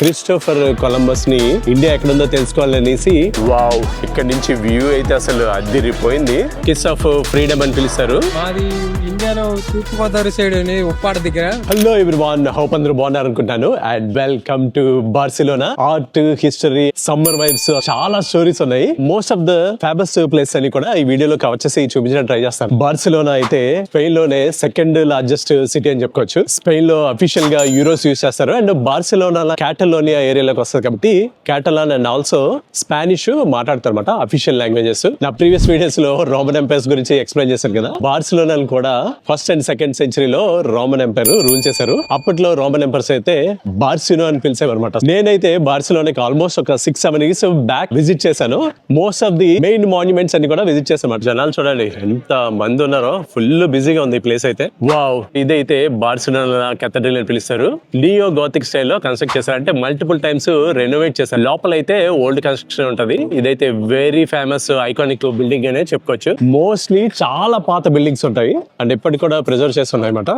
Christopher కొలంబస్ని India ఎక్కడుందో తెలుసుకోవాలనేసి wow ఇక్కడ నుంచి వ్యూ అయితే అసలు అదిరిపోయింది. కిస్ ఆఫ్ ఫ్రీడమ్ అని పిలుస్తారు. మాది ఇండియాలో తూర్పు గోదావరి సైడ్ అని ఉప్పాడ దగ్గర. హలో ఎవ్రీవాన్ హోప్ అందరూ బాగున్నారు అనుకుంటాను and welcome to Barcelona art history summer vibes చాలా స్టోరీస్ ఉన్నాయి. Most of the famous place అని కూడా ఈ వీడియోలో కవర్ చేసి చూపించడానికి ట్రై చేస్తాను. బార్సిలోనా అయితే స్పెయిన్లోనే సెకండ్ లార్జెస్ట్ సిటీ అని చెప్పుకోవచ్చు. స్పెయిన్లో అఫీషియల్గా యూరోస్ యూస్ చేస్తారు. అండ్ బార్సిలోనా క్యాటలోనియా ఏరియాలోకి వస్తుంది కాబట్టి క్యాటలాన్ అండ్ ఆల్సో స్పానిష్ మాట్లాడతారు అనమాట అఫీషియల్ లాంగ్వేజెస్ నా ప్రీవియస్ వీడియోస్లో రోమన్ ఎంపైర్స్ గురించి ఎక్స్ప్లెయిన్ చేశారు కదా. బార్సిలోనా కూడా ఫస్ట్ అండ్ సెకండ్ సెంచరీలో రోమన్ ఎంపైర్ రూల్ చేశారు. అప్పట్లో రోమన్ ఎంపైర్స్ అయితే బార్సినో అని పిలిచేవారు అనమాట నేనైతే బార్సిలోనాకి ఆల్మోస్ట్ ఒక six seven years back visit చేశాను. Most of the main monuments అన్ని కూడా విజిట్ చేశాను జనాలు చూడండి ఎంత మంది ఉన్నారో. ఫుల్ బిజీగా ఉంది ఈ ప్లేస్ అయితే. వావ్ ఇదైతే బార్సిలోనా కెథడ్రల్ అని పిలుస్తారు. లియో గోతిక్ స్టైల్లో కన్స్ట్రక్ట్ చేశారంటే మల్టిపుల్ టైమ్స్ రెనోవేట్ చేశారు లోపల అయితే ఓల్డ్ కన్స్ట్రక్షన్ ఉంటది. ఇదైతే వెరీ ఫేమస్ ఐకానిక్ బిల్డింగ్ అనే చెప్పుకోవచ్చు. మోస్ట్లీ చాలా పాత బిల్డింగ్స్ ఉంటాయి. అండ్ ఇప్పటికి కూడా ప్రిజర్వ్ చేస్తున్నాయి అన్నమాట.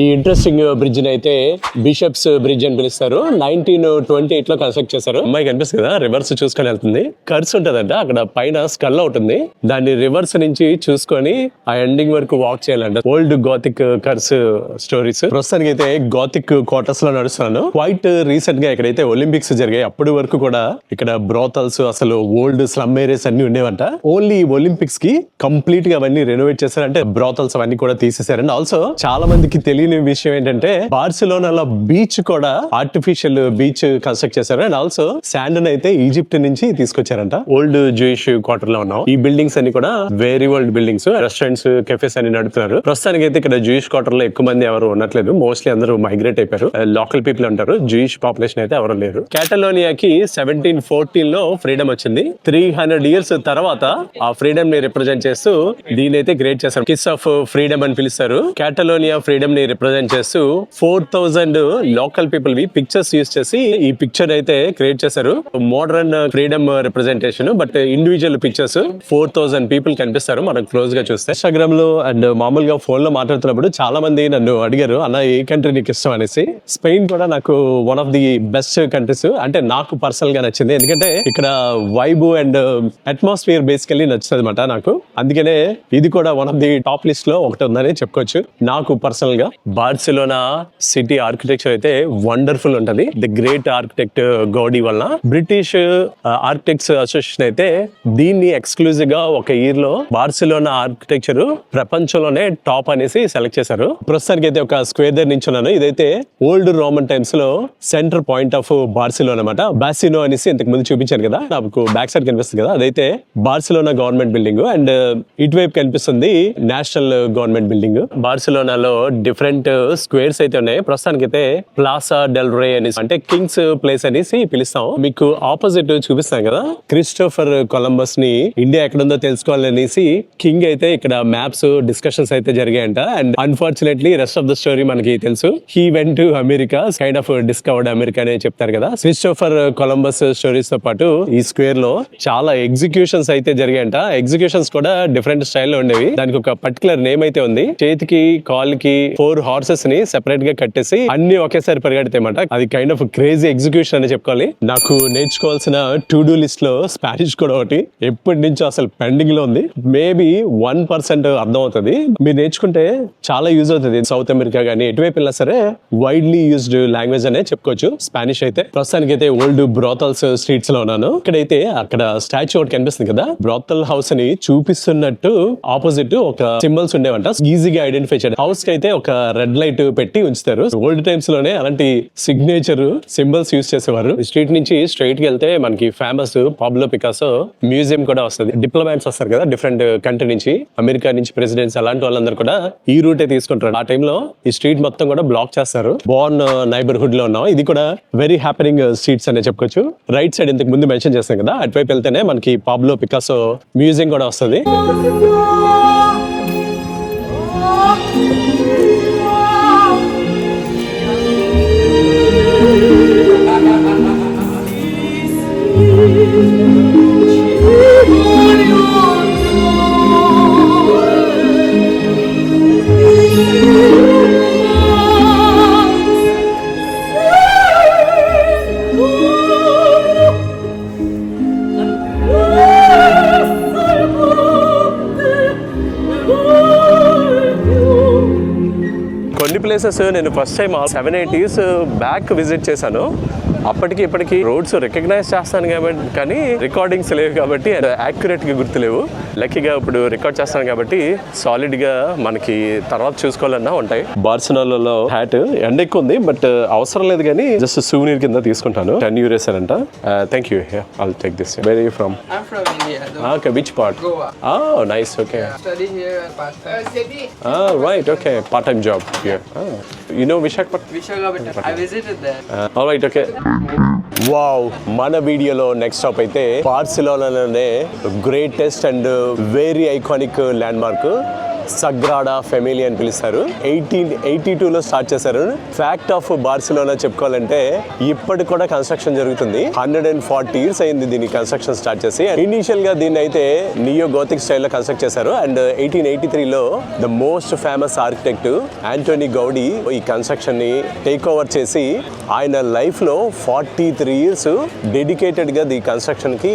ఈ ఇంట్రెస్టింగ్ బ్రిడ్జ్ అయితే బిషప్స్ బ్రిడ్జ్ అని పిలుస్తారు. నైన్టీన్ ట్వంటీ ఎయిట్లో కన్స్ట్రక్ట్ చేశారు. అమ్మాయి కనిపిస్తుంది కదా రివర్స్ చూసుకొని వెళ్తుంది. కర్స్ ఉంటదంట అక్కడ పైన స్కల్ ఉంటుంది దాన్ని రివర్స్ నుంచి చూసుకొని ఆ ఎండింగ్ వరకు వాక్ చేయాలంట. ఓల్డ్ గోతిక్ కర్స్ స్టోరీస్ ప్రస్తుతానికి అయితే గోతిక్ క్వార్టర్స్లో నడుస్తున్నాను. క్వైట్ రీసెంట్గా ఇక్కడైతే ఒలింపిక్స్ జరిగాయి. అప్పటి వరకు కూడా ఇక్కడ బ్రోతల్స్ అసలు ఓల్డ్ స్లమ్ ఏరియాస్ అన్ని ఉండేవంట. ఓన్లీ ఒలింపిక్స్కి కంప్లీట్గా అవన్నీ రెనోవేట్ చేశారంటే బ్రోతల్స్ అవన్నీ కూడా తీసేశారండి ఆల్సో చాలా మందికి తెలియని విషయం ఏంటంటే బార్సిలోనాలో బీచ్ కూడా ఆర్టిఫిషియల్ బీచ్ కన్స్ట్రక్ట్ చేశారు. అండ్ ఆల్సో శాండ్ అయితే ఈజిప్ట్ నుంచి తీసుకొచ్చారంట. ఓల్డ్ జూయిష్ క్వార్టర్లో ఉన్నాం. ఈ బిల్డింగ్స్ అన్ని కూడా very old buildings restaurants cafes అని నడుపుతున్నారు. ప్రస్తుతానికి అయితే ఇక్కడ జూయిష్ క్వార్టర్లో ఎక్కువ మంది ఎవరు ఉండట్లేదు. మోస్ట్లీ అందరూ మైగ్రేట్ అయిపోయారు. Uh, లోకల్ పీపుల్ ఉంటారు. జూయిష్ పాపులేషన్ అయితే ఎవరు లేరు. కేటలోనియాకి సెవెంటీన్ ఫోర్టీన్లో ఫ్రీడమ్ వచ్చింది. త్రీ హండ్రెడ్ ఇయర్స్ తర్వాత ఆ ఫ్రీడమ్ని రిప్రజెంట్ చేస్తూ దీని అయితే గ్రేట్ చేశారు. కిస్ ఆఫ్ ఫ్రీడమ్ అని పిలుస్తారు. కేటలోనియా ఫ్రీడమ్ని రిప్రజెంట్ చేస్తూ ఫోర్ థౌజండ్ లోకల్ పీపుల్ వి పిక్చర్స్ యూస్ చేసి ఈ పిక్చర్ అయితే క్రియేట్ చేశారు. Modern freedom representation but individual pictures four thousand people కనిపిస్తారు మనకు క్లోజ్గా చూస్తే. ఇన్స్టాగ్రామ్లో అండ్ మామూలుగా ఫోన్లో మాట్లాడుతున్నప్పుడు చాలా మంది నన్ను అడిగారు అన్న ఏ కంట్రీ నీకు ఇష్టం? అనేసి. స్పెయిన్ కూడా నాకు one of the best countries అంటే నాకు పర్సనల్గా నచ్చింది. ఎందుకంటే ఇక్కడ వైబ్ అండ్ అట్మాస్ఫియర్ బేసికల్లీ నచ్చుతుంది అనమాట నాకు. అందుకనే ఇది కూడా వన్ ఆఫ్ ది టాప్ లిస్ట్లో ఒకటి ఉందని చెప్పుకోవచ్చు. నాకు పర్సనల్గా. బార్సిలోనా సిటీ ఆర్కిటెక్చర్ అయితే వండర్ఫుల్ ఉంటది. ది గ్రేట్ ఆర్కిటెక్ట్ గౌడీ వలన బ్రిటిష్ ఆర్కిటెక్ట్స్ అసోసియేషన్ అయితే దీన్ని ఎక్స్క్లూజివ్గా ఒక ఇయర్లో బార్సిలోనా ఆర్కిటెక్చర్ ప్రపంచంలోనే టాప్ అనేసి సెలెక్ట్ చేశారు. ప్రస్తుతానికి అయితే ఒక స్క్వేర్ దగ్గర నించున్నాను. ఇదైతే ఓల్డ్ రోమన్ టైమ్స్లో సెంటర్ పాయింట్ ఆఫ్ బార్సిలోనా అనమాట బాసినో అనేసి ఇంతకు ముందు చూపించాను కదా. నాకు బ్యాక్ సైడ్ కనిపిస్తుంది కదా. అదైతే బార్సిలోనా గవర్నమెంట్ బిల్డింగ్ అండ్ ఇటువైపు కనిపిస్తుంది నేషనల్ గవర్నమెంట్ బిల్డింగ్. బార్సిలోనాలో డిఫరెంట్ స్క్వేర్స్ అయితే ఉన్నాయి. ప్రస్తుతానికి అయితే ప్లాసా డెల్ రే అనేసి అంటే కింగ్స్ ప్లేస్ అనేసి పిలుస్తాం. మీకు ఆపోజిట్ చూపిస్తాం కదా? క్రిస్టోఫర్ కొలంబస్ని ఇండియా ఎక్కడుందో తెలుసుకోవాలనేసి కింగ్ అయితే ఇక్కడ మ్యాప్స్ డిస్కషన్స్ అయితే జరిగాయంట. And unfortunately rest of the story మనకి తెలుసు. He went to America kind of discovered America అనే చెప్తారు కదా? క్రిస్టోఫర్ కొలంబస్ స్టోరీస్తో పాటు ఈ స్క్వేర్లో చాలా ఎగ్జిక్యూషన్స్ అయితే జరిగాయంట. ఎగ్జిక్యూషన్స్ కూడా డిఫరెంట్ స్టైల్లో ఉండేవి. దానికి ఒక పర్టికులర్ నేమ్ అయితే ఉంది. చేతికి కాల్కి ఫోర్ హార్సెస్ని సెపరేట్గా కట్టేసి అన్ని ఒకేసారి పరిగెడతాయన్నమాట. అది కైండ్ ఆఫ్ క్రేజీ ఎగ్జిక్యూషన్ అని చెప్పుకోవాలి. నాకు నేర్చుకోవాల్సిన టు డూ లిస్ట్లో స్పానిష్ కూడా ఒకటి. ఎప్పటి నుంచో అసలు పెండింగ్లో ఉంది. మేబీ వన్ పర్సెంట్ అర్థం అవుతుంది మీరు నేర్చుకుంటే చాలా యూజ్ అవుతుంది. సౌత్ అమెరికా కానీ ఎటువైపు వెళ్ళినా సరే వైడ్లీ యూజ్డ్ లాంగ్వేజ్ అనే చెప్పుకోవచ్చు. స్పానిష్ అయితే. ప్రస్తుతానికి అయితే ఓల్డ్ బ్రోతల్స్ స్ట్రీట్స్లో ఉన్నాను. ఇక్కడైతే అక్కడ స్టాచ్యూ ఒకటి కనిపిస్తుంది కదా? బ్రోతల్ హౌస్ అని చూపిస్తున్నట్టు ఆపోజిట్ ఒక సింబల్స్ ఉండేవంట. ఈజీగా ఐడెంటిఫై చేయడం. హౌస్కి అయితే ఒక రెడ్ లైట్ పెట్టి ఉంచుతారు. ఓల్డ్ టైమ్స్లోనే అలాంటి సిగ్నేచర్ సింబల్స్ యూస్ చేసేవారు. ఈ స్ట్రీట్ నుంచి స్ట్రైట్కి వెళ్తే మనకి ఫేమస్ పాబ్లో పికాసో మ్యూజియం కూడా వస్తుంది. డిప్లొమాట్స్ వస్తారు కదా డిఫరెంట్ కంట్రీ నుంచి అమెరికా నుంచి ప్రెసిడెంట్స్ అలాంటి వాళ్ళందరూ కూడా ఈ రూటే తీసుకుంటారు. ఆ టైంలో ఈ స్ట్రీట్ మొత్తం కూడా బ్లాక్ చేస్తారు. బోర్న్ నైబర్హుడ్లో ఉన్నాం. ఇది కూడా వెరీ హ్యాపెనింగ్ స్ట్రీట్స్ అనే చెప్పుకోవచ్చు. రైట్ సైడ్ ఇంతకు ముందు మెన్షన్ చేస్తాం కదా అటువైపు వెళ్తేనే మనకి పాబ్లో పికాసో మ్యూజియం కూడా వస్తుంది. ప్లేసెస్ నేను first time seven eight years back visit చేశాను. అప్పటికి ఇప్పటికి రోడ్స్ రికగ్నైజ్ చేస్తాను కాబట్టి కానీ రికార్డింగ్స్ లేవు కాబట్టి యాక్యురేట్గా గుర్తులేవు. లక్కీగా ఇప్పుడు రికార్డ్ చేస్తాను కాబట్టి సాలిడ్గా మనకి తర్వాత చూసుకోవాలన్నా ఉంటాయి. బార్సిలోనాలో హ్యాట్ ఎండ ఎక్కువ ఉంది బట్ అవసరం లేదు కానీ జస్ట్ సూనీర్ కింద తీసుకుంటాను. టెన్ యూరేస్ అంట. Thank you I'll take this very from. Okay which part. Nice okay. Right okay part time job here you know Visakhapatnam Vishakhapatnam. I visited there. Right okay wow మన వీడియోలో next stop అయితే బార్సిలోనాలోనే greatest and very iconic landmark Sagrada Familia అని పిలుస్తారు. Eighteen eighty టూలో start చేశారు. Fact of Barcelona చెప్పుకోవాలంటే ఇప్పటికి కూడా కన్స్ట్రక్షన్ జరుగుతుంది. హండ్రెడ్ అండ్ ఫార్టీ ఇయర్స్ అయింది దీని కన్స్ట్రక్షన్ స్టార్ట్ చేసి. ఇనీషియల్గా దీన్ని అయితే నియో గోతిక్ స్టైల్లో కన్స్ట్రక్ట్ చేశారు. అండ్ ఎయిటీన్ ఎయిటీ త్రీలో the most famous architect Antoni Gaudi ఈ కన్స్ట్రక్షన్ని టేక్ ఓవర్ చేసి ఆయన లైఫ్లో ఫార్టీ త్రీ ఇయర్స్ డెడికేటెడ్గా ది కన్స్ట్రక్షన్కి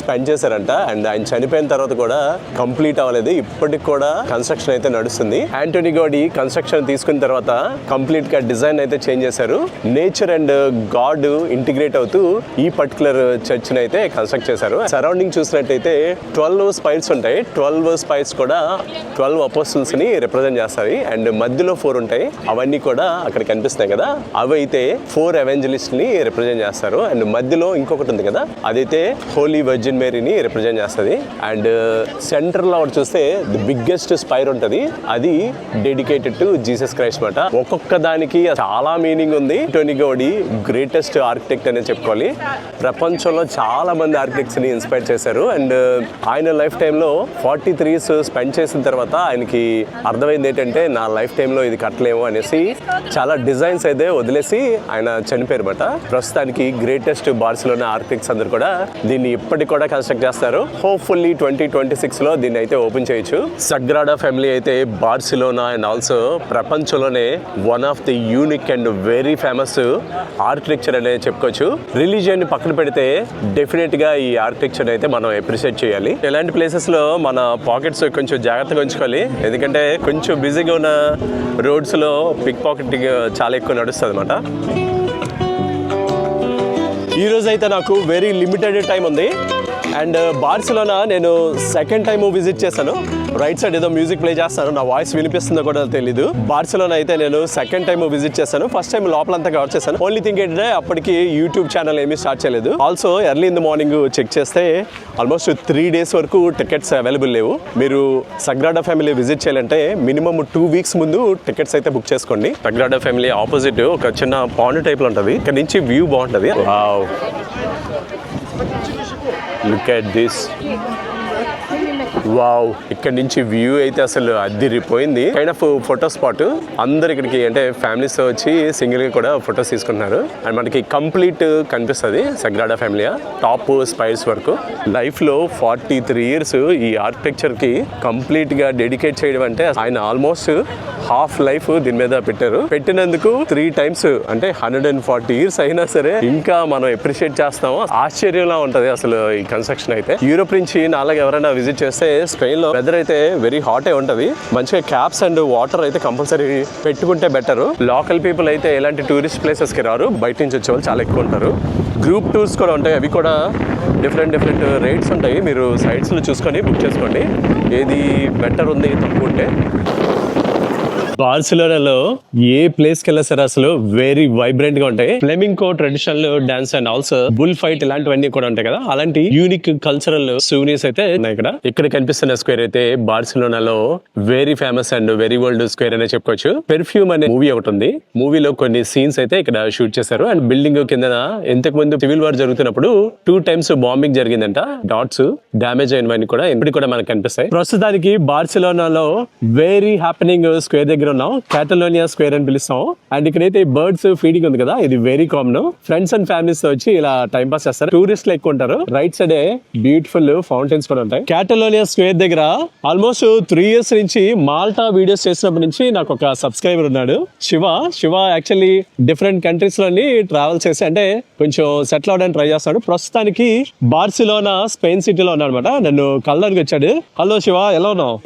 స్పెండ్ చేశారంట. అండ్ ఆయన చనిపోయిన తర్వాత కూడా కంప్లీట్ అవ్వలేదు. ఇప్పటికి కూడా కన్స్ట్రక్షన్ అయితే నడుస్తుంది. యాంటోనీ గౌడీ కన్స్ట్రక్షన్ తీసుకున్న తర్వాత కంప్లీట్గా డిజైన్ అయితే చేంజ్ చేశారు. నేచర్ అండ్ గాడ్ ఇంటిగ్రేట్ అవుతూ ఈ పర్టికులర్ చర్చ్ అయితే కన్స్ట్రక్ట్ చేశారు. సరౌండింగ్ చూసినట్టయితే ట్వెల్వ్ స్పైర్స్ ఉంటాయి. ట్వెల్వ్ స్పైర్స్ కూడా ట్వెల్వ్ అపోస్టల్స్ని రిప్రజెంట్ చేస్తాయి. అండ్ మధ్యలో ఫోర్ ఉంటాయి. అవన్నీ కూడా అక్కడ కనిపిస్తున్నాయి కదా. అవి అయితే ఫోర్ ఎవెంజలిస్ట్ని రిప్రజెంట్ చేస్తారు. అండ్ మధ్యలో ఇంకొకటి ఉంది కదా. అదైతే హోలీ వర్జిన్ మేరీని రిప్రజెంట్ చేస్తుంది. అండ్ సెంటర్లో చూస్తే ది బిగ్గెస్ట్ స్పైర్ ఉంటది అది డెడికేటెడ్ టు జీసస్ క్రైస్ట్ మాట ఒక్కొక్క దానికి చాలా మీనింగ్ ఉంది. టోనీ గౌడి గ్రేటెస్ట్ ఆర్కిటెక్ట్ అనే చెప్పుకోవాలి. ప్రపంచంలో చాలా మంది ఆర్కిటెక్ట్స్ని ఇన్స్పైర్ చేశారు. అండ్ uh, ఆయన లైఫ్ టైంలో ఫార్టీ త్రీ ఇయర్స్ స్పెండ్ చేసిన తర్వాత ఆయనకి అర్థమైంది ఏంటంటే నా లైఫ్ టైంలో ఇది కట్టలేము అనేసి చాలా డిజైన్స్ అయితే వదిలేసి ఆయన చనిపోయారు బట ప్రస్తుతానికి గ్రేటెస్ట్ బార్సిలోనా ఆర్కిటెక్ట్స్ అందరు కూడా దీన్ని ఇప్పటికి కూడా కన్స్ట్రక్ట్ చేస్తారు. హోప్ఫుల్లీ ట్వంటీ ట్వంటీ సిక్స్లో దీన్ని అయితే ఓపెన్ చేయొచ్చు. సగ్రాడా ఫ్యామిలీ అయితే బార్సిలోనా అండ్ ఆల్సో ప్రపంచంలోనే one of the unique and very famous architecture అనేది చెప్పుకోవచ్చు. రిలీజియన్ పక్కన పెడితే డెఫినెట్గా ఈ ఆర్కిటెక్చర్ అయితే మనం అప్రిషియేట్ చేయాలి. ఇలాంటి ప్లేసెస్లో మన పాకెట్స్ కొంచెం జాగ్రత్తగా ఉంచుకోవాలి. ఎందుకంటే కొంచెం బిజీగా ఉన్న రోడ్స్లో పిక్ పాకెటింగ్ చాలా ఎక్కువ నడుస్తుంది అనమాట ఈరోజు అయితే నాకు వెరీ లిమిటెడ్ టైం ఉంది. అండ్ uh, బార్సిలోనా నేను సెకండ్ టైం విజిట్ చేశాను. రైట్ సైడ్ ఏదో మ్యూజిక్ ప్లే చేస్తాను. నా వాయిస్ వినిపిస్తుందో కూడా తెలీదు. బార్సిలోనా అయితే నేను సెకండ్ టైం విజిట్ చేశాను. ఫస్ట్ టైం లోపలంతా కవర్ చేశాను. ఓన్లీ థింగ్ ఏంటంటే అప్పటికి యూట్యూబ్ ఛానల్ ఏమీ స్టార్ట్ చేయలేదు. Also early in the morning check చేస్తే ఆల్మోస్ట్ త్రీ డేస్ వరకు టికెట్స్ అవైలబుల్ లేవు. మీరు సగ్రాడా ఫ్యామిలీ విజిట్ చేయాలంటే మినిమం టూ వీక్స్ ముందు టికెట్స్ అయితే బుక్ చేసుకోండి. సగ్రాడా ఫ్యామిలీ ఆపోజిట్ ఒక చిన్న పాండ్ టైప్లో ఉంటుంది. ఇక్కడ నుంచి వ్యూ బాగుంటుంది. లుక్ అట్ దిస్ వావ్ ఇక్కడ నుంచి వ్యూ అయితే అసలు అద్దిరిపోయింది కైండ్ ఆఫ్ ఫోటో స్పాట్ అందరు ఇక్కడికి అంటే ఫ్యామిలీస్ వచ్చి సింగిల్గా కూడా ఫొటోస్ తీసుకుంటున్నారు. అండ్ మనకి కంప్లీట్ కనిపిస్తుంది సగ్రాడా ఫ్యామిలీ టాప్ స్పైస్ వరకు లైఫ్లో ఫార్టీ త్రీ ఇయర్స్ ఈ ఆర్కిటెక్చర్కి కంప్లీట్గా డెడికేట్ చేయడం అంటే ఆయన ఆల్మోస్ట్ హాఫ్ లైఫ్ దీని మీద పెట్టారు. పెట్టినందుకు త్రీ టైమ్స్ అంటే హండ్రెడ్ అండ్ ఫార్టీ ఇయర్స్ అయినా సరే ఇంకా మనం ఎప్రిషియేట్ చేస్తాము. ఆశ్చర్యంలా ఉంటది అసలు ఈ కన్స్ట్రక్షన్ అయితే. యూరోప్ నుంచి నాలుగు ఎవరైనా విజిట్ చేస్తే స్పెయిన్లో వెదర్ అయితే వెరీ హాట్ ఏ ఉంటది. మంచిగా క్యాప్స్ అండ్ వాటర్ అయితే కంపల్సరీ పెట్టుకుంటే బెటర్ లోకల్ పీపుల్ అయితే ఎలాంటి టూరిస్ట్ ప్లేసెస్కి రారు. బయట నుంచి వచ్చే వాళ్ళు చాలా ఎక్కువ ఉంటారు. గ్రూప్ టూర్స్ కూడా ఉంటాయి. అవి కూడా డిఫరెంట్ డిఫరెంట్ రేట్స్ ఉంటాయి. మీరు సైట్స్లో చూసుకొని బుక్ చేసుకోండి. ఏది బెటర్ ఉంది తక్కువ ఉంటే. బార్సిలోనాలో ఏ ప్లేస్కి వెళ్ళా సార్ అసలు వెరీ వైబ్రెంట్గా ఉంటాయి. Flamenco traditional dance and also bull fight ఇలాంటివన్నీ కూడా ఉంటాయి కదా. అలాంటి యూనిక్ కల్చరల్ సూనియర్స్ అయితే ఉన్నాయి ఇక్కడ. ఇక్కడ కనిపిస్తున్న స్క్వేర్ అయితే బార్సిలోనాలో very famous and very world square అనే చెప్పుకోవచ్చు. పెర్ఫ్యూమ్ అనే మూవీ ఒకటి ఉంది. మూవీలో కొన్ని సీన్స్ అయితే ఇక్కడ షూట్ చేశారు. అండ్ బిల్డింగ్ కింద ఇంతకు ముందు సివిల్ వార్ జరుగుతున్నప్పుడు టూ టైమ్స్ బాంబింగ్ జరిగిందంట. డాట్స్ డ్యామేజ్ అయినవన్నీ కూడా ఇప్పుడు కూడా మనకు కనిపిస్తాయి. ప్రస్తుతానికి బార్సిలోనాలో వెరీ హ్యాపెనింగ్ స్క్వేర్ దగ్గర ఉన్నాం. కాటలోనియా స్క్వేర్ అని పిలుస్తాం. అండ్ ఇక్కడైతే బర్డ్స్ ఫీడింగ్ ఉంది కదా ఇది వెరీ కామన్ ఫ్రెండ్స్ అండ్ ఫ్యామిలీస్తో వచ్చి ఇలా టైం పాస్ చేస్తారు. టూరిస్టులు ఎక్కువ ఉంటారు. రైట్ సైడ్ బ్యూటిఫుల్ ఫౌంటైన్స్ కూడా ఉంటాయి. కాటలోనియా స్క్వేర్ దగ్గర ఆల్మోస్ట్ త్రీ ఇయర్స్ నుంచి మాల్టా వీడియోస్ చేసినప్పటి నుంచి నాకు ఒక సబ్స్క్రైబర్ ఉన్నాడు. శివ శివ యాక్చువల్లీ డిఫరెంట్ కంట్రీస్లోని ట్రావెల్ చేసి అంటే కొంచెం సెటిల్ అవడానికి ట్రై చేస్తాడు. ప్రస్తుతానికి బార్సిలోనా స్పెయిన్ సిటీలో ఉన్నాడు అనమాట నన్ను కలడానికి వచ్చాడు. హలో శివ ఎలా ఉన్నావు?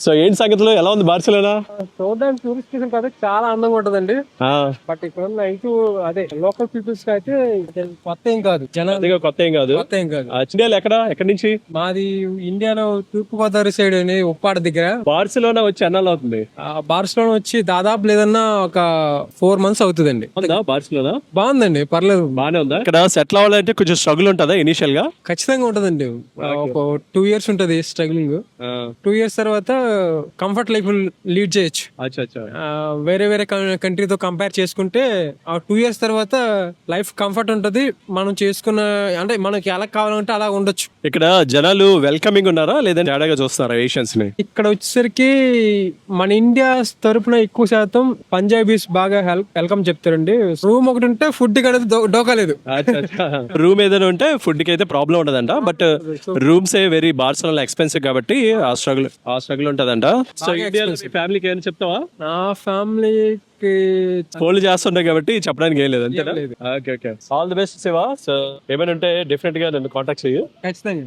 సో ఏంటి సంగతిలో? ఎలా ఉంది బార్సిలోనా బార్సిలోనా చూడడానికి టూరిస్ట్ ప్లేస్ కాదు చాలా అందంగా ఉంటదండి. బట్ ఇక్కడ నైట్ అదే లోకల్ పీపుల్స్కి అయితే ఇది కొత్త ఏం కాదు. జనాలు కొత్త ఏం కాదు. కొత్త ఏం కాదు. ఇండియాలో ఎక్కడ? ఎక్కడి నుంచి? మాది ఇండియాలో తూర్పు గోదావరి సైడ్ అని ఉప్పాడ దగ్గర. బార్సిలోనా వచ్చి ఎన్నాళ్ళు అవుతుంది? ఆ బార్సిలోనా వచ్చి దాదాపు లేదన్నా ఒక ఫోర్ మంత్స్ అవుతుందండి. బార్సిలోనా? బాగుందండి పర్లేదు. బానే ఉందా? ఇక్కడ సెటిల్ అవ్వాలంటే కొంచెం స్ట్రగుల్ ఉంటుందా ఇనిషియల్గా? ఖచ్చితంగా ఉంటదండి. ఒక టూ ఇయర్స్ ఉంటది స్ట్రగ్లింగ్ టూ ఇయర్స్ తర్వాత కంఫర్ట్ లైఫ్ లీడ్ చేయొచ్చు వేరే వేరే కంట్రీతో కంపేర్ చేసుకుంటే ఆ టూ ఇయర్స్ తర్వాత లైఫ్ కంఫర్ట్ ఉంటది. మనం చేసుకున్న అంటే మనకి ఎలా కావాలంటే అలా ఉండొచ్చు. ఇక్కడ జనాలు వెల్కమింగ్ ఉన్నారా? లేదంటే తేడాగా చూస్తారా ఏషియన్స్ని? ఇక్కడ వచ్చేసరికి మన ఇండియా తరపున ఎక్కువ శాతం పంజాబీస్ బాగా వెల్కమ్ చెప్తారండి. రూమ్ ఒకటి ఉంటే ఫుడ్ అనేది దో- డోకా లేదు. రూమ్ ఏదైనా ఉంటే ఫుడ్కి అయితే ప్రాబ్లం ఉండదంట. బట్ రూమ్స్ ఏ వెరీ బార్సల్ ఎక్స్పెన్సివ్ కాబట్టి ఆ స్ట్రగుల్ ఆ స్ట్రగుల్ ఉంటదంట. సో ఇండియా ఫ్యామిలీకి ఏమైనా చెప్తావా? నా ఫ్యామిలీ ఫోన్లు చేస్తుంటాయి కాబట్టి చెప్పడానికి ఏం లేదు అంతేనా. Okay okay. All the best Shiva so ఏమైనా ఉంటే డెఫినెట్గా నన్ను కాంటాక్ట్ చెయ్యి. ఖచ్చితంగా.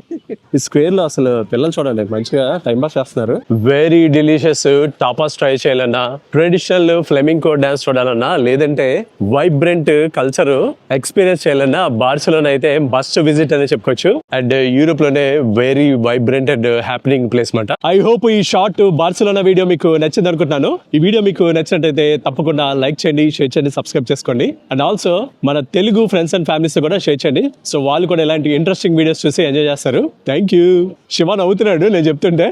ఈ స్క్వేర్లో అసలు పిల్లలు చూడండి మంచిగా టైం పాస్ చేస్తున్నారు. వెరీ డిలీషియస్ టాపాస్ ట్రై చేయాలన్నా ట్రెడిషనల్ ఫ్లెమింకో డాన్స్ చూడాలన్నా లేదంటే వైబ్రెంట్ కల్చర్ ఎక్స్పీరియన్స్ చేయాలన్నా బార్సిలోనా అయితే మస్ట్ విజిట్ అని చెప్పుకోవచ్చు. And యూరోప్లోనే very vibrant and happening place మాట ఐ హోప్ ఈ షార్ట్ బార్సిలోనా వీడియో మీకు నచ్చింది అనుకుంటున్నాను. ఈ వీడియో మీకు నచ్చినట్టయితే తప్పకుండా లైక్ చేయండి షేర్ చేయండి సబ్స్క్రైబ్ చేసుకోండి. అండ్ ఆల్సో మన తెలుగు ఫ్రెండ్స్ అండ్ ఫ్యామిలీస్ కూడా షేర్ చేయండి. సో వాళ్ళు కూడా ఇలాంటి ఇంట్రెస్టింగ్ వీడియోస్ చూసి ఎంజాయ్ చేస్తారు. థ్యాంక్ యూ శివ నవ్వుతున్నాడు నేను చెప్తుంటే.